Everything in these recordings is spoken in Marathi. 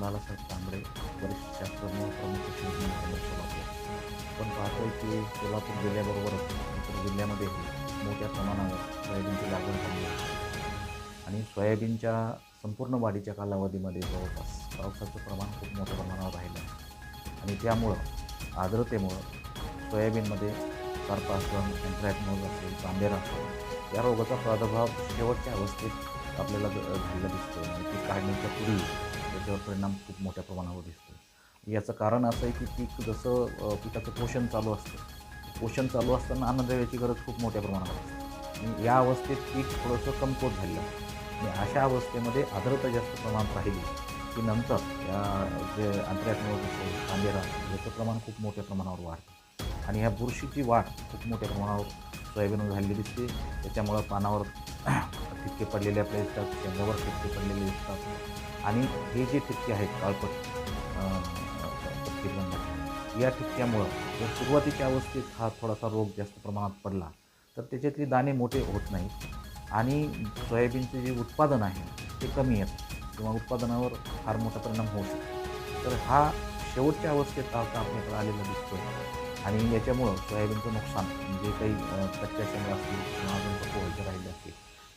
बाळासाहेब तांबडे वरिष्ठ शास्त्रज्ञ प्रमुख कृषी विज्ञान सोलापूर. आपण पाहतोय की सोलापूर जिल्ह्याबरोबरच इतर जिल्ह्यामध्ये मोठ्या प्रमाणावर सोयाबीनची लागवड झाली आहे. आणि सोयाबीनच्या संपूर्ण वाढीच्या कालावधीमध्ये जवळपास पावसाचं प्रमाण खूप मोठ्या प्रमाणावर राहिलं आहे. आणि त्यामुळं आर्द्रतेमुळं सोयाबीनमध्ये कार्पासन अँथ्रॅकनोज असेल तांबेरा असेल या रोगाचा प्रादुर्भाव शेवटच्या अवस्थेत आपल्याला झालेला दिसतो म्हणजे ती काढण्याच्या पूर्वी त्याच्यावर परिणाम खूप मोठ्या प्रमाणावर दिसतो याचं कारण असं आहे की पीक जसं पिकाचं पोषण चालू असतं. पोषण चालू असताना अन्नद्रव्याची गरज खूप मोठ्या प्रमाणावर असते. या अवस्थेत पीक थोडंसं कमकुवत झालेलं आणि अशा अवस्थेमध्ये आर्द्रता जास्त प्रमाणात राहिली की नंतर या जे अंतर्यात्मक असेल कांदेरा याचं प्रमाण खूप मोठ्या प्रमाणावर वाढतं. आणि ह्या बुरशीची वाढ खूप मोठ्या प्रमाणावर सोयाबीनवर झालेली दिसते. त्याच्यामुळं पानावर ठिपके पडलेले आपल्या दिसतात शेंगावर ठिपके पडलेले दिसतात. आणि हे जे ठिपके आहेत काळपट अं, या ठिपक्यामुळं जर सुरुवातीच्या अवस्थेत हा थोडासा रोग जास्त प्रमाणात पडला तर त्याच्यातले दाणे मोठे होत नाहीत. आणि सोयाबीनचे जे उत्पादन आहे ते कमी येतं किंवा उत्पादनावर फार मोठा परिणाम होऊ शकतो. तर हा शेवटच्या अवस्थेत आता आपल्याकडे आलेला दिसतो आणि याच्यामुळं सोयाबीनचं नुकसान जे काही कच्च्या शेंगा असतील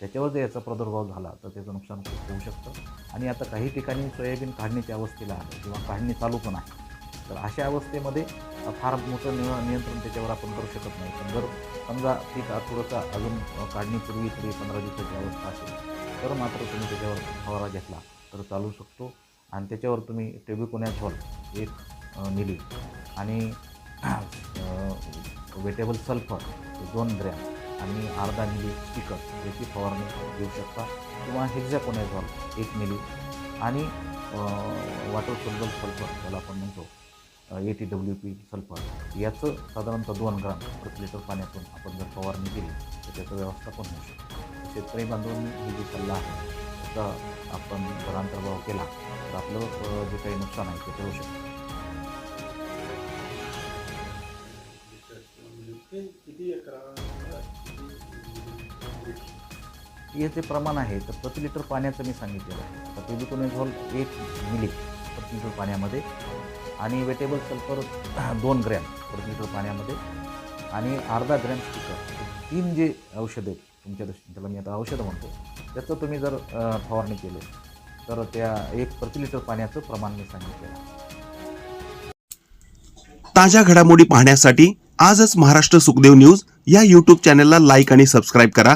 त्याच्यावर जर याचा प्रादुर्भाव झाला तर त्याचं नुकसान खूप होऊ शकतं. आणि आता काही ठिकाणी सोयाबीन काढण्याच्या अवस्थेला आलं किंवा काढणी चालू पण आहे. तर अशा अवस्थेमध्ये फार मोठं निय नियंत्रण त्याच्यावर आपण करू शकत नाही. पण जर समजा पीक थोडंसं अजून काढणीपूर्वी तरी पंधरा दिवसाची अवस्था असेल तर मात्र तुम्ही त्याच्यावर फवारा घेतला तर चालू शकतो. आणि त्याच्यावर तुम्ही टेबिकोनॅझॉल एक अ, मिली आणि वेटेबल सल्फर दोन ग्रॅम आणि अर्धा मिली स्टिकर याची फवारणी घेऊ शकता किंवा हेक्झॅकोनॅझॉल एक मिली आणि वॉटर सोल्बल सल्फर ज्याला आपण म्हणतो A T W P sulphur याचं साधारणतः दोन ग्राम प्रति लिटर पाण्यातून आपण जर फवारणी केली तर त्याचं व्यवस्थापन होऊ शकतं. शेतकरी बांधवांनी ही जी सल्ला आहे त्याचा आपण जर अंतर्भाव केला तर आपलं जे काही नुकसान आहे ते करू शकतो. याचे प्रमाण आहे तर प्रति लिटर पाण्याचं मी सांगितलेलं आहे. तर टेबिकोनेझॉल एक मिली प्रति लिटर पाण्यामध्ये आणि वेटेबल सल्फर दोन ग्रॅम प्रति लिटर पाण्यामध्ये आणि अर्धा ग्रॅम स्टिकर तीन जे औषधं आहेत तुमच्या दृष्टीने त्याला मी आता औषधं म्हणतो त्याचं तुम्ही जर फवारणी केलं तर त्या एक प्रति लिटर पाण्याचं प्रमाण मी सांगितलेलं आहे. ताज्या घडामोडी पाहण्यासाठी आजच महाराष्ट्र सुखदेव न्यूज या यूट्यूब चॅनलला लाईक आणि सबस्क्राईब करा.